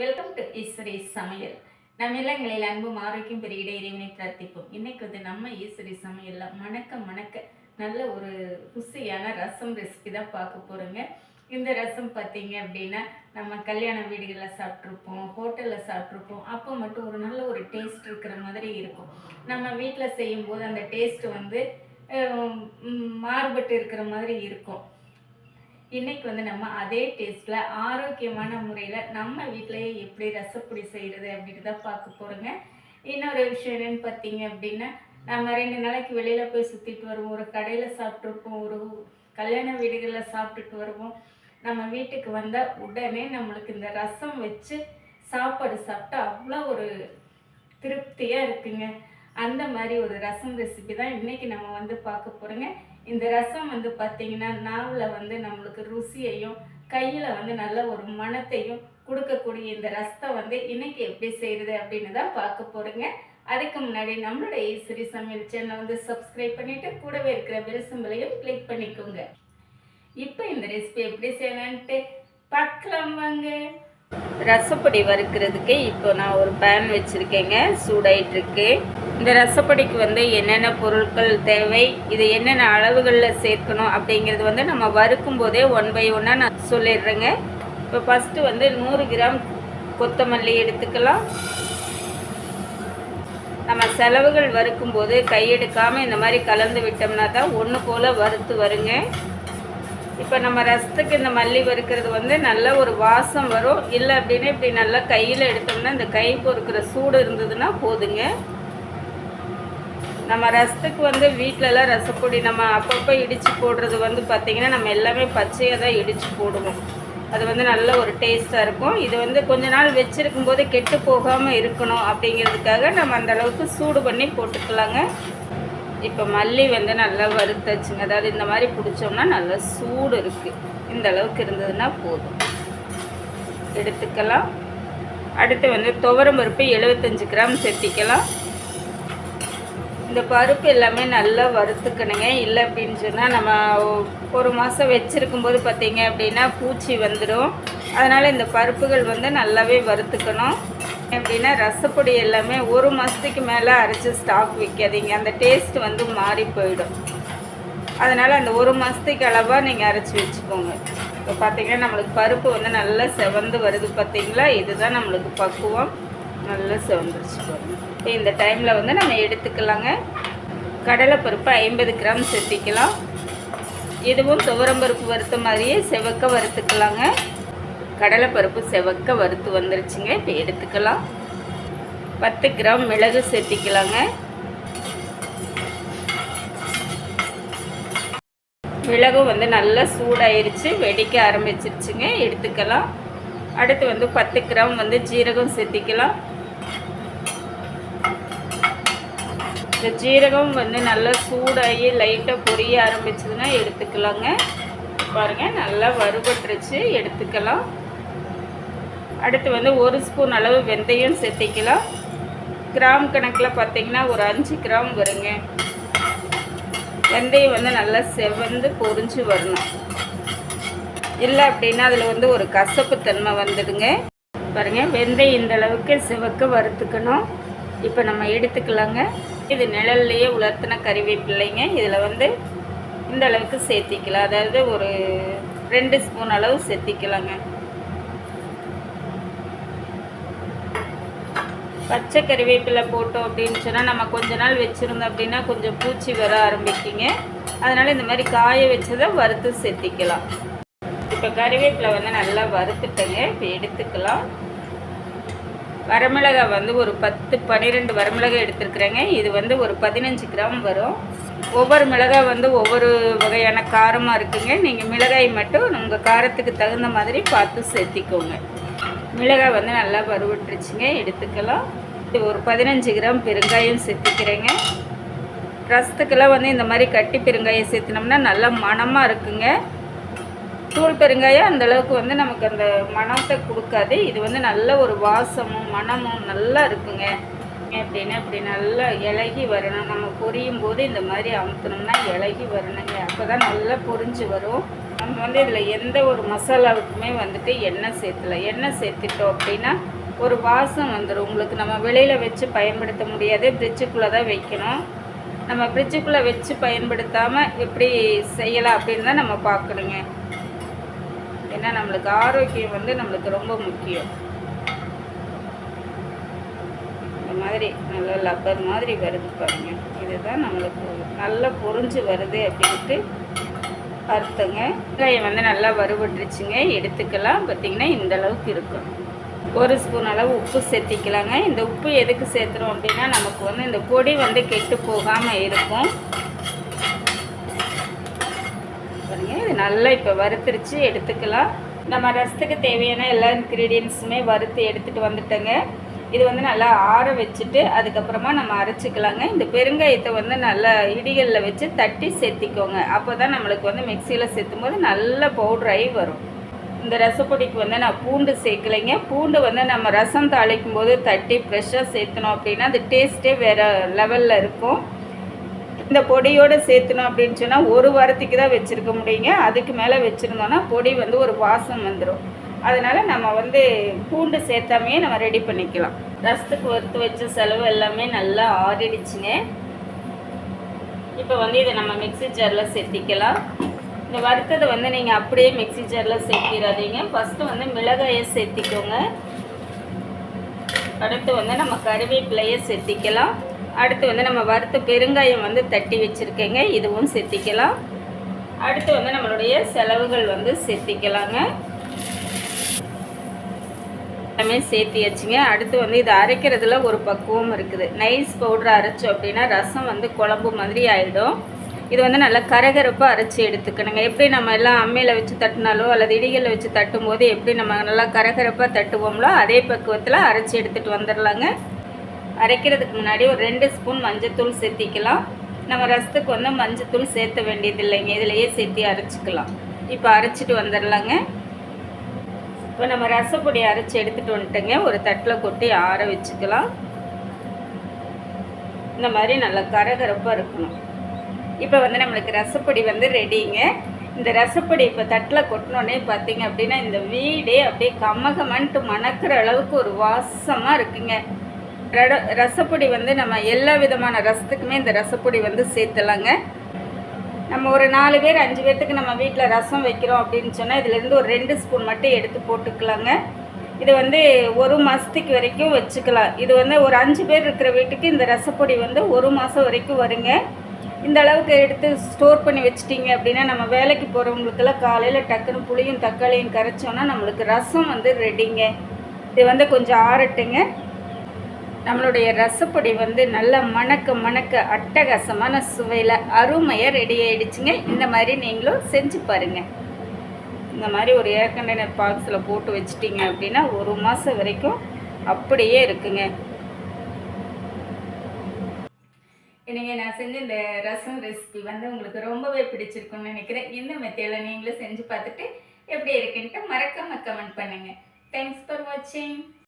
Welcome to Eswari சமையல் நம்ம இல்லங்களில் அன்பும் ஆரோக்கியம் பெருகிட இறைவனை பிரார்த்திப்போம். இன்னைக்கு வந்து நம்ம ஈஸ்வரி சமையலில் மணக்க மணக்க நல்ல ஒரு ருசியான ரசம் ரெசிபி தான் பார்க்க போகிறோங்க இந்த ரசம் பார்த்தீங்க அப்படின்னா நம்ம கல்யாண வீடுகளில் சாப்பிட்ருப்போம் ஹோட்டலில் சாப்பிட்ருப்போம் அப்போ மட்டும் ஒரு நல்ல ஒரு டேஸ்ட் இருக்கிற மாதிரி இருக்கும். நம்ம வீட்டில் செய்யும்போது அந்த டேஸ்ட் வந்து மாறுபட்டு இருக்கிற மாதிரி இருக்கும். இன்னைக்கு வந்து நம்ம அதே டேஸ்ட்டில் ஆரோக்கியமான முறையில் நம்ம வீட்டிலேயே எப்படி ரசப்பொடி செய்கிறது அப்படின்னு தான் பார்க்க போகிறோங்க இன்னொரு விஷயம் என்னன்னு பார்த்தீங்க அப்படின்னா நம்ம ரெண்டு நாளைக்கு வெளியில் போய் சுற்றிட்டு வருவோம். ஒரு கடையில் சாப்பிட்ருப்போம் ஒரு கல்யாண வீடுகளில் சாப்பிட்டுட்டு வருவோம். நம்ம வீட்டுக்கு வந்தால் உடனே நம்மளுக்கு இந்த ரசம் வச்சு சாப்பாடு சாப்பிட்டா அவ்வளோ ஒரு திருப்தியாக இருக்குங்க. அந்த மாதிரி ஒரு ரசம் ரெசிபி தான் இன்னைக்கு நம்ம வந்து பார்க்க போகிறோங்க இந்த ரசம் வந்து பார்த்தீங்கன்னா நாவில் வந்து நம்மளுக்கு ருசியையும் கையில் வந்து நல்ல ஒரு மணத்தையும் கொடுக்கக்கூடிய இந்த ரசத்தை வந்து இன்னைக்கு எப்படி செய்கிறது அப்படின்னு தான் பார்க்க போகிறேங்க அதுக்கு முன்னாடி நம்மளோட ஈஸ்வரி சமையல் சேனலை வந்து சப்ஸ்கிரைப் பண்ணிவிட்டு கூடவே இருக்கிற பெல் கிளிக் பண்ணிக்கோங்க. இப்போ இந்த ரெசிபி எப்படி செய்யலான்ட்டு பார்க்கலாம் வாங்க. ரசப்பொடி வறுக்கிறதுக்கு இப்போ நான் ஒரு பேன் வச்சுருக்கேங்க. சூடாயிட்டுருக்கு. இந்த ரசப்பொடிக்கு வந்து என்னென்ன பொருட்கள் தேவை இது என்னென்ன அளவுகளில் சேர்க்கணும் அப்படிங்கிறது வந்து நம்ம வறுக்கும் போதே ஒன் பை ஒன்னாக நான் சொல்லிடுறேங்க. இப்போ ஃபஸ்ட்டு வந்து நூறு கிராம் கொத்தமல்லி எடுத்துக்கலாம். நம்ம செலவுகள் வறுக்கும் போது கையெடுக்காமல் இந்த மாதிரி கலந்து விட்டோம்னா தான் ஒன்று போல் வறுத்து வருங்க. இப்போ நம்ம ரசத்துக்கு இந்த மல்லி வறுக்கிறது வந்து நல்ல ஒரு வாசம் வரும். இல்லை அப்படின்னா இப்படி நல்லா கையில் எடுத்தோம்னா இந்த கை பொறுக்கிற சூடு இருந்ததுன்னா போதுங்க. நம்ம ரசத்துக்கு வந்து வீட்டிலலாம் ரசப்பொடி நம்ம அப்பப்போ இடித்து போடுறது வந்து பார்த்திங்கன்னா நம்ம எல்லாமே பச்சையாக தான் இடித்து போடுவோம். அது வந்து நல்ல ஒரு டேஸ்ட்டாக இருக்கும். இது வந்து கொஞ்ச நாள் வச்சுருக்கும் போது கெட்டு போகாமல் இருக்கணும் அப்படிங்கிறதுக்காக நம்ம அந்த அளவுக்கு சூடு பண்ணி போட்டுக்கலாங்க. இப்போ மல்லி வந்து நல்லா வறுத்தாச்சுங்க. அதாவது இந்த மாதிரி பிடிச்சோம்னா நல்லா சூடு இருக்குது இந்த அளவுக்கு இருந்ததுன்னா போதும். எடுத்துக்கலாம். அடுத்து வந்து துவரம் பருப்பு எழுபத்தஞ்சு கிராம் சேர்த்திக்கலாம். இந்த பருப்பு எல்லாமே நல்லா வறுத்துக்கணுங்க. இல்லை அப்படின்னு சொன்னால் நம்ம ஒரு மாதம் வச்சுருக்கும் போது அப்படின்னா பூச்சி வந்துடும். அதனால் இந்த பருப்புகள் வந்து நல்லாவே வறுத்துக்கணும். எப்படின்னா ரசப்பொடி எல்லாமே ஒரு மாதத்துக்கு மேலே அரைச்சி ஸ்டாக் வைக்காதீங்க. அந்த டேஸ்ட் வந்து மாறி போயிடும். அதனால் அந்த ஒரு மாதத்துக்கு அளவாக நீங்கள் அரைச்சி வச்சுக்கோங்க. இப்போ பார்த்தீங்கன்னா நம்மளுக்கு பருப்பு வந்து நல்லா செவந்து வருது பார்த்திங்களா இதுதான் நம்மளுக்கு பக்குவம். நல்லா செவந்துருச்சு பாருங்க. இந்த டைமில் வந்து நம்ம எடுத்துக்கலாங்க. கடலைப்பருப்பு ஐம்பது கிராம் சேர்த்திக்கலாம் இதுவும் துவரம்பருப்பு வறுத்த மாதிரியே செவக்க வறுத்துக்கலாங்க. கடலைப்பருப்பு செவக்க வறுத்து வந்துருச்சுங்க இப்போ எடுத்துக்கலாம். பத்து கிராம் மிளகு சேர்த்திக்கலாங்க மிளகும் வந்து நல்லா சூடாயிருச்சு வெடிக்க ஆரம்பிச்சிருச்சுங்க எடுத்துக்கலாம். அடுத்து வந்து பத்து கிராம் வந்து ஜீரகம் சேர்த்திக்கலாம் இந்த ஜீரகம் வந்து நல்லா சூடாகி லைட்டாக பொரிய ஆரம்பிச்சதுன்னா எடுத்துக்கலாங்க. பாருங்கள் நல்லா வறுபட்டுருச்சு. எடுத்துக்கலாம். அடுத்து வந்து ஒரு ஸ்பூன் அளவு வெந்தயம் சேர்த்திக்கலாம். கிராம் கணக்கில் பார்த்தீங்கன்னா ஒரு அஞ்சு கிராம் வருங்க. வெந்தயம் வந்து நல்லா செவந்து பொறிஞ்சு வரணும். இல்லை அப்படின்னா அதில் வந்து ஒரு கசப்பு தன்மை வந்துடுங்க. பாருங்கள் வெந்தயம் இந்த அளவுக்கு சிவக்க வறுத்துக்கணும். இப்போ நம்ம எடுத்துக்கலாங்க. இது நிழல்லையே உலர்த்தின கறிவேப்பிள்ளைங்க இதில் வந்து இந்த அளவுக்கு சேர்த்திக்கலாம். அதாவது ஒரு ரெண்டு ஸ்பூன் அளவு சேர்த்திக்கலாங்க. பச்சை கறிவேப்பிலை போட்டோம் அப்படின்னு சொன்னால் நம்ம கொஞ்ச நாள் வச்சுருந்தோம் அப்படின்னா கொஞ்சம் பூச்சி வர ஆரம்பிக்குங்க. அதனால் இந்த மாதிரி காய வச்சதை வறுத்து சேர்த்திக்கலாம். இப்போ கறிவேப்பிலை வந்து நல்லா வறுத்துட்டேங்க. இப்போ எடுத்துக்கலாம். வரமிளகா வந்து ஒரு பத்து பன்னிரெண்டு வரமிளகா எடுத்துருக்குறேங்க. இது வந்து ஒரு பதினஞ்சு கிராம் வரும். ஒவ்வொரு மிளகாய் வந்து ஒவ்வொரு வகையான காரமாக இருக்குங்க. நீங்கள் மிளகாய் மட்டும் உங்கள் காரத்துக்கு தகுந்த மாதிரி பார்த்து சேர்த்திக்கோங்க. மிளகாய் வந்து நல்லா வறுவிட்டுருச்சுங்க. எடுத்துக்கலாம். இது ஒரு பதினஞ்சு கிராம் பெருங்காயம் சேர்த்துக்கிறேங்க. ரசத்துக்கெல்லாம் வந்து இந்த மாதிரி கட்டி பெருங்காயம் சேர்த்தினோம்னா நல்லா மணமாக இருக்குங்க. தூள் பெருங்காயம் அந்த அளவுக்கு வந்து நமக்கு அந்த மனத்தை கொடுக்காது. இது வந்து நல்ல ஒரு வாசமும் மனமும் நல்லா இருக்குங்க. அப்படின்னு இப்படி நல்லா இலகி வரணும். நம்ம பொரியும் போது இந்த மாதிரி அமுத்தணும்னா இலகி வரணுங்க. அப்போ தான் நல்லா பொரிஞ்சு வரும். நம்ம வந்து இதில் எந்த ஒரு மசாலாவுக்குமே வந்துட்டு எண்ணெய் சேர்த்துல. எண்ணெய் சேர்த்துட்டோம் அப்படின்னா ஒரு வாசம் வந்துடும் உங்களுக்கு நம்ம வெளியில் வச்சு பயன்படுத்த முடியாது. ஃப்ரிட்ஜுக்குள்ளே தான் வைக்கணும். நம்ம ஃப்ரிட்ஜுக்குள்ளே வச்சு பயன்படுத்தாமல் எப்படி செய்யலாம் அப்படின்னு தான் நம்ம பார்க்கணுங்க. ஏன்னா நம்மளுக்கு ஆரோக்கியம் வந்து நம்மளுக்கு ரொம்ப முக்கியம். இந்த மாதிரி நல்ல லப்பர் மாதிரி வருது பாருங்க. இதுதான் நம்மளுக்கு நல்லா பொறிஞ்சு வருது அப்படின்ட்டு அர்த்தங்க. வெங்காயம் வந்து நல்லா வறுபட்டுருச்சுங்க. எடுத்துக்கலாம். பார்த்தீங்கன்னா இந்த அளவுக்கு இருக்கும். ஒரு ஸ்பூன் அளவு உப்பு சேர்த்திக்கலாங்க. இந்த உப்பு எதுக்கு சேர்த்துறோம் அப்படின்னா நமக்கு வந்து இந்த பொடி வந்து கெட்டு போகாமல் இருக்கும். பாருங்க இது நல்லா இப்போ வறுத்துருச்சு எடுத்துக்கலாம். நம்ம ரசத்துக்கு தேவையான எல்லா இன்க்ரீடியன்ஸுமே வறுத்து எடுத்துகிட்டு வந்துட்டேங்க. இது வந்து நல்லா ஆற வச்சுட்டு அதுக்கப்புறமா நம்ம அரைச்சிக்கலாங்க. இந்த பெருங்காயத்தை வந்து நல்லா இடிகளில் வச்சு தட்டி சேர்த்திக்கோங்க. அப்போ தான் நம்மளுக்கு வந்து மிக்சியில் சேர்த்தும் போது நல்ல பவுட்ராகி வரும். இந்த ரசப்பொடிக்கு வந்து நான் பூண்டு சேர்க்கலைங்க. பூண்டு வந்து நம்ம ரசம் தாளிக்கும் போது தட்டி ஃப்ரெஷ்ஷாக சேர்த்தணும் அப்படின்னா அது டேஸ்ட்டே வேறு லெவலில் இருக்கும். இந்த பொடியோடு சேர்த்தணும் அப்படின்னு சொன்னால் ஒரு வாரத்துக்கு தான் வச்சுருக்க முடியுங்க. அதுக்கு மேலே வச்சுருந்தோன்னா பொடி வந்து ஒரு வாசம் வந்துடும் அதனால் நம்ம வந்து பூண்டு சேர்த்தாமே நம்ம ரெடி பண்ணிக்கலாம். ரசத்துக்கு வறுத்து வச்ச செலவு எல்லாமே நல்லா ஆறிடுச்சுங்க. இப்போ வந்து இதை நம்ம மிக்ஸி ஜாரில் சேர்த்திக்கலாம். இந்த வறுத்ததை வந்து நீங்கள் அப்படியே மிக்ஸி ஜாரில் சேர்த்திடாதீங்க ஃபஸ்ட்டு வந்து மிளகாயை சேர்த்திக்கோங்க. அடுத்து வந்து நம்ம கருவேப்பிலையை சேர்த்திக்கலாம். அடுத்து வந்து நம்ம வறுத்த பெருங்காயம் வந்து தட்டி வச்சுருக்கேங்க. இதுவும் செத்திக்கலாம். அடுத்து வந்து நம்மளுடைய செலவுகள் வந்து சேர்த்திக்கலாங்க எல்லாமே சேர்த்தியாச்சுங்க. அடுத்து வந்து இது அரைக்கிறதுல ஒரு பக்குவம் இருக்குது. நைஸ் பவுடர் அரைச்சோம் அப்படின்னா ரசம் வந்து குழம்பு மாதிரி ஆகிடும் இது வந்து நல்லா கரகரப்பாக அரைச்சி எடுத்துக்கணுங்க. எப்படி நம்ம எல்லாம் அம்மையில் வச்சு தட்டினாலோ அல்லது இடிகளில் வச்சு தட்டும் போது எப்படி நம்ம நல்லா கரகரப்பாக தட்டுவோம்லோ அதே பக்குவத்தில் அரைச்சி எடுத்துகிட்டு வந்துடலாங்க. அரைக்கிறதுக்கு முன்னாடி ஒரு ரெண்டு ஸ்பூன் மஞ்சத்தூள் சேர்த்திக்கலாம். நம்ம ரசத்துக்கு வந்து மஞ்சத்தூள் சேர்த்த வேண்டியது இல்லைங்க இதிலையே சேர்த்தி அரைச்சிக்கலாம். இப்போ அரைச்சிட்டு வந்துடலாங்க இப்போ நம்ம ரசப்பொடி அரைச்சி எடுத்துகிட்டு வந்துட்டுங்க. ஒரு தட்டில் கொட்டி ஆற வச்சுக்கலாம். இந்த மாதிரி நல்லா கரகரப்பாக இருக்கணும். இப்போ வந்து நம்மளுக்கு ரசப்பொடி வந்து ரெடிங்க. இந்த ரசப்பொடி இப்போ தட்டில் கொட்டினோடனே பார்த்தீங்க அப்படின்னா இந்த வீடே அப்படியே கமகமன்ட்டு மணக்கிற அளவுக்கு ஒரு வாசமாக இருக்குங்க. ரட ரசப்பொடி வந்து நம்ம எல்லா விதமான ரசத்துக்குமே இந்த ரசப்பொடி வந்து சேர்த்துலாங்க. நம்ம ஒரு நாலு பேர் அஞ்சு பேர்த்துக்கு நம்ம வீட்டில் ரசம் வைக்கிறோம் அப்படின்னு சொன்னால் இதுலேருந்து ஒரு ரெண்டு ஸ்பூன் மட்டும் எடுத்து போட்டுக்கலாங்க. இது வந்து ஒரு மாதத்துக்கு வரைக்கும் வச்சுக்கலாம். இது வந்து ஒரு அஞ்சு பேர் இருக்கிற வீட்டுக்கு இந்த ரசப்பொடி வந்து ஒரு மாதம் வரைக்கும் வருங்க. இந்த அளவுக்கு எடுத்து ஸ்டோர் பண்ணி வச்சிட்டிங்க அப்படின்னா நம்ம வேலைக்கு போகிறவங்களுக்கெல்லாம் காலையில் டக்குன்னு புளியும் தக்காளியும் கரைச்சோன்னா நம்மளுக்கு ரசம் வந்து ரெடிங்க இது வந்து கொஞ்சம் ஆறட்டுங்க. நம்மளுடைய ரசப்பொடி வந்து நல்ல மணக்க மணக்க அட்டகாசமான சுவையில் அருமையாக ரெடி ஆகிடுச்சுங்க இந்த மாதிரி நீங்களும் செஞ்சு பாருங்கள் இந்த மாதிரி ஒரு ஏர் கண்டெய்னர் பாக்ஸில் போட்டு வச்சிட்டிங்க அப்படின்னா ஒரு மாதம் வரைக்கும் அப்படியே இருக்குங்க. இன்றைக்கி நான் செஞ்ச இந்த ரசம் ரெசிபி வந்து உங்களுக்கு ரொம்பவே பிடிச்சிருக்குன்னு நினைக்கிறேன். இந்த மெத்தேடில் நீங்களும் செஞ்சு பார்த்துட்டு எப்படி இருக்குன்ட்டு மறக்காமல் கமெண்ட் பண்ணுங்கள் தேங்க்ஸ் ஃபார் வாட்சிங்